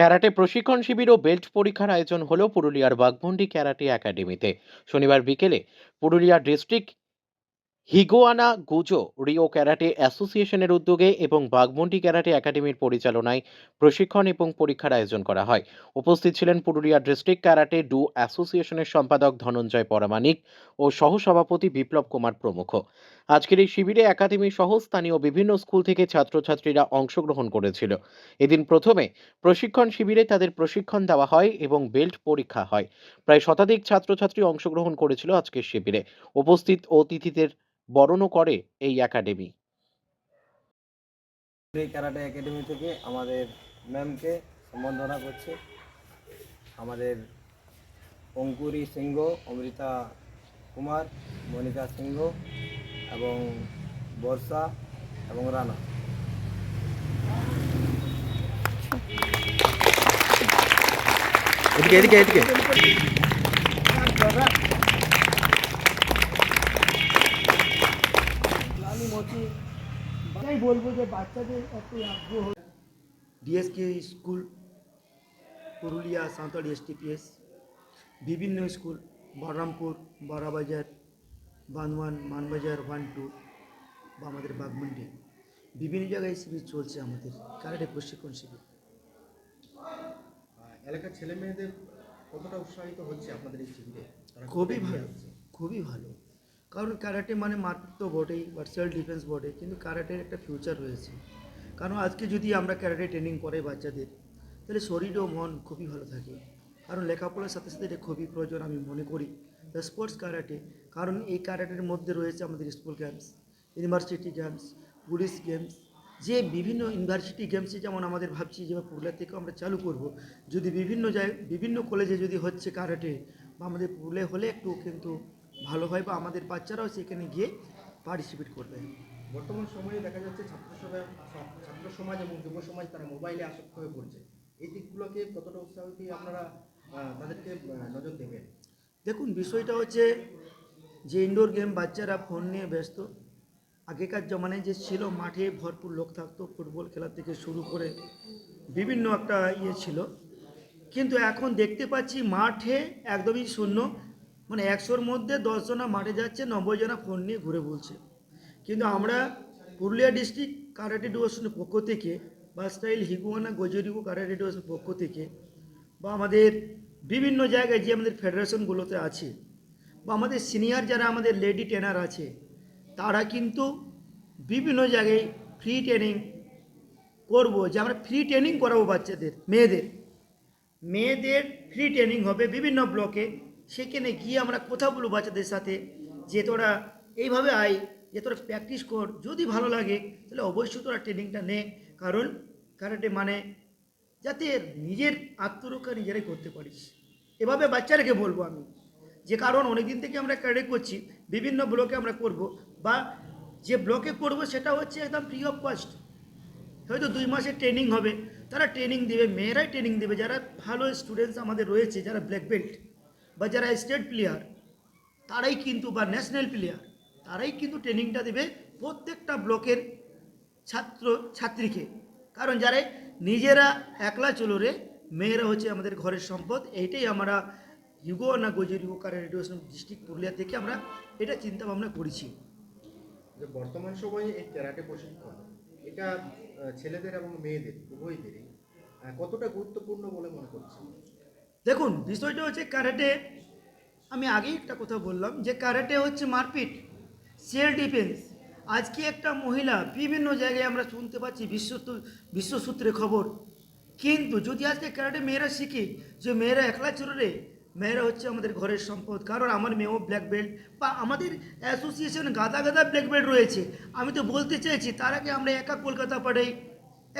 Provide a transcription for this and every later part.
Karate প্রশিক্ষণ শিবির ও belt পরীক্ষার আয়োজন হলো পুরুলিয়ার বাঘমুন্ডি ক্যারাটে একাডেমিতে। শনিবার বিকেলে Purulia district Higaonna, Goju, Ryu karate অ্যাসোসিয়েশনের উদ্যোগে এবং বাঘমুন্ডি ক্যারাটে একাডেমির পরিচালনায় প্রশিক্ষণ এবং পরীক্ষার আয়োজন করা হয়। উপস্থিত ছিলেন পুরুলিয়া ডিস্ট্রিক্ট ক্যারাটে ডু অ্যাসোসিয়েশনের সম্পাদক ধনঞ্জয় পরামানিক ও সহসভাপতি বিপ্লব কুমার প্রমুখ। আজকের এই শিবিরে একাডেমি সহ স্থানীয় বিভিন্ন স্কুল থেকে ছাত্রছাত্রীরা অংশগ্রহণ করেছিল। এদিন প্রথমে প্রশিক্ষণ শিবিরে তাদের প্রশিক্ষণ দেওয়া হয় এবং বেল্ট পরীক্ষা হয়। প্রায় শতাধিক ছাত্রছাত্রী অংশগ্রহণ করেছিল আজকের শিবিরে। উপস্থিত অতিথিদের বরণও করে এই একাডেমি। এই ক্যারাটে একাডেমি থেকে আমাদের ম্যামকে সম্বর্ধনা করছে। আমাদের অঙ্কুরি সিংহ অমৃতা কুমার মনিকা সিংহ এবং বর্ষা এবং রানা। এদিকে এদিকে এদিকে। বলব যে বাচ্চাদের একটু আগ্রহ। DSK school Purulia Santhali STPS বিভিন্ন school Baharampur Barabazar Bandwan Manbazar one two বা আমাদের বাগমন্ডি। বিভিন্ন জায়গায় শিবির চলছে আমাদের কারাটে প্রশিক্ষণ শিবির। এলাকার ছেলে মেয়েদের কতটা উৎসাহিত হচ্ছে আপনাদের এই শিবিরে? খুবই ভালো? খুবই ভালো। কারণ ক্যারাটে মানে মাত্র তো বটেই সেলফ ডিফেন্স বটে, কিন্তু ক্যারাটের একটা ফিউচার রয়েছে। কারণ আজকে যদি আমরা ক্যারাটে ট্রেনিং করাই বাচ্চাদের, তাহলে শরীর ও মন খুবই ভালো থাকে। কারণ লেখাপড়ার সাথে সাথে এটা খুবই প্রয়োজন আমি মনে করি দ্য স্পোর্টস ক্যারাটে। কারণ এই ক্যারাটের মধ্যে রয়েছে আমাদের school games, university games, police games, যে বিভিন্ন ইউনিভার্সিটি গেমসে যেমন আমাদের ভাবছি যে পুরুলিয়া থেকে আমরা চালু করব, যদি বিভিন্ন জায়গায় বিভিন্ন কলেজে যদি হচ্ছে কারাটে বা আমাদের পুরুলিয়া হলে একটু কিন্তু ভালো হয় বা আমাদের বাচ্চারাও সেখানে গিয়ে পার্টিসিপেট করবে। বর্তমান সময়ে দেখা যাচ্ছে ছাত্র সমাজ ছাত্র সমাজ এবং যুব সমাজ তারা মোবাইলে আসক্ত হয়ে পড়ছে। এই দিকগুলোকে কতটা উৎসাহ দিয়ে আপনারা তাদেরকে নজর দেবেন? দেখুন বিষয়টা হচ্ছে যে ইনডোর গেম বাচ্চারা ফোন নিয়ে ব্যস্ত। আগেকার জমানায় যে ছিল মাঠে ভরপুর লোক থাকতো ফুটবল খেলা থেকে শুরু করে বিভিন্ন একটা ইয়ে ছিল। কিন্তু এখন দেখতে পাচ্ছি মাঠে একদমই শূন্য। মানে একশোর মধ্যে দশজনা মাঠে যাচ্ছে নব্বই জনা ফোন নিয়ে ঘুরে বলছে। কিন্তু আমরা পুরুলিয়া ডিস্ট্রিক্ট কারাটে ডিভিশনের পক্ষ থেকে বা স্টাইল হিগুয়ানা গজরিগো কারাটে ডিভিশনের পক্ষ থেকে বা আমাদের বিভিন্ন জায়গায় যে আমাদের ফেডারেশনগুলোতে আছে বা আমাদের সিনিয়র যারা আমাদের লেডি ট্রেনার আছে, তারা কিন্তু বিভিন্ন জায়গায় ফ্রি ট্রেনিং করব, যে আমরা ফ্রি ট্রেনিং করাবো বাচ্চাদের, মেয়েদের। মেয়েদের ফ্রি ট্রেনিং হবে বিভিন্ন ব্লকে সেখানে গিয়ে আমরা কথা বলব বাচ্চাদের সাথে যে তোরা এইভাবে আয়, যে তোরা প্র্যাকটিস কর, যদি ভালো লাগে, তাহলে অবশ্যই তোরা ট্রেনিংটা নে। কারণ কারাটে মানে যাতে নিজের আত্মরক্ষা নিজেরাই করতে পারিস। এভাবে বাচ্চারাকে বলব আমি। যে কারণ অনেক দিন থেকে আমরা ক্যাডে করছি, বিভিন্ন ব্লকে আমরা করব, বা যে ব্লকে করব সেটা হচ্ছে একদম ফ্রি অফ কস্ট হয়তো দুই মাসের ট্রেনিং হবে, তারা ট্রেনিং দেবে, মেয়েরাই ট্রেনিং দেবে, যারা ভালো স্টুডেন্টস আমাদের রয়েছে, যারা ব্ল্যাক বেল্ট বা যারা স্টেট প্লেয়ার, তারাই কিন্তু বা ন্যাশনাল প্লেয়ার, তারাই কিন্তু ট্রেনিংটা দেবে প্রত্যেকটা ব্লকের ছাত্র ছাত্রীকে। কারণ যারা নিজেরা একলা চলো রে, মেয়েরা হচ্ছে আমাদের ঘরের সম্পদ, এইটাই আমরা ইউগো না গজের ইউগো কারের রেডিওশন ডিস্ট্রিক্ট পুরুলিয়া থেকে আমরা এটা চিন্তা ভাবনা করেছি। যে বর্তমান সময়ে এই ক্যারাটে প্রশিক্ষণ, এটা ছেলেদের এবং মেয়েদের, উভয়দেরই কতটা গুরুত্বপূর্ণ বলে মনে করছেন? দেখুন, বিষয়টা হচ্ছে ক্যারেটে, আমি আগেই একটা কথা বললাম যে ক্যারেটে হচ্ছে মারপিট সেলফ ডিফেন্স। আজকে একটা মহিলা বিভিন্ন জায়গায় আমরা শুনতে পাচ্ছি বিশ্ব বিশ্বসূত্রে খবর। কিন্তু যদি আজকে ক্যারেটে মেয়েরা শিখে যে মেয়েরা একলা চুরে মেয়েরা হচ্ছে আমাদের ঘরের সম্পদ। কারণ আমার মেয়েও ব্ল্যাক বেল্ট বা আমাদের অ্যাসোসিয়েশন গাদা গাদা ব্ল্যাক বেল্ট রয়েছে। আমি তো বলতে চাইছি তার আগে আমরা একা কলকাতা পাঠাই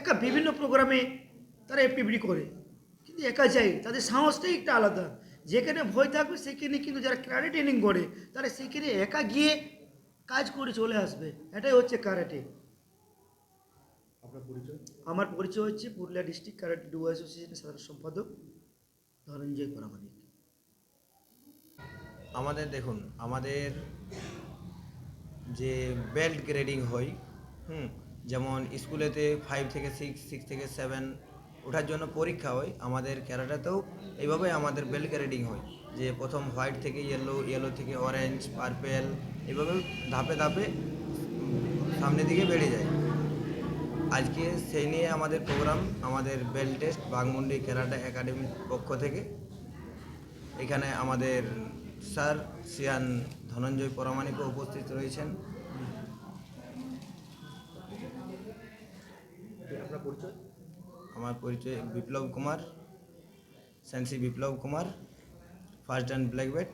একা বিভিন্ন প্রোগ্রামে তারা এফটিভিটি করে। একা যাই তাদের সাহসটাই একটা আলাদা। যেখানে ভয় থাকবে সেখানে কিন্তু যারা ক্যারাটে ট্রেনিং করে তারা সেখানে একা গিয়ে কাজ করে চলে আসবে। এটাই হচ্ছে ক্যারাটে আমার পরিচয় হচ্ছে পুরুলিয়া ডিস্ট্রিক্ট ক্যারাটে ডু অ্যাসোসিয়েশনের সাধারণ সম্পাদক ধনঞ্জয় পরামানিক আমাদের দেখুন আমাদের যে বেল্ট গ্রেডিং হয় হুম যেমন স্কুলেতে ফাইভ থেকে সিক্স সিক্স থেকে সেভেন ওঠার জন্য পরীক্ষা হয়, আমাদের ক্যারাটাতেও এইভাবে আমাদের বেল গ্রেডিং হয়, যে প্রথম হোয়াইট থেকে ইয়েলো ইয়েলো থেকে অরেঞ্জ পার্পেল এভাবে ধাপে ধাপে সামনের দিকে বেড়ে যায়। আজকে সেই নিয়ে আমাদের প্রোগ্রাম আমাদের বেল টেস্ট বাগমুন্ডি ক্যারাটা একাডেমির পক্ষ থেকে। এখানে আমাদের স্যার সিয়ান ধনঞ্জয় পরামানিকও উপস্থিত রয়েছেন। আপনার পরিচয়? আমার পরিচয় Biplab Kumar sensei Biplab Kumar first and black belt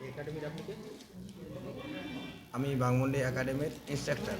এই একাডেমির আপনি কে? আমি বাংমুন্ডি একাডেমির ইনস্ট্রাক্টর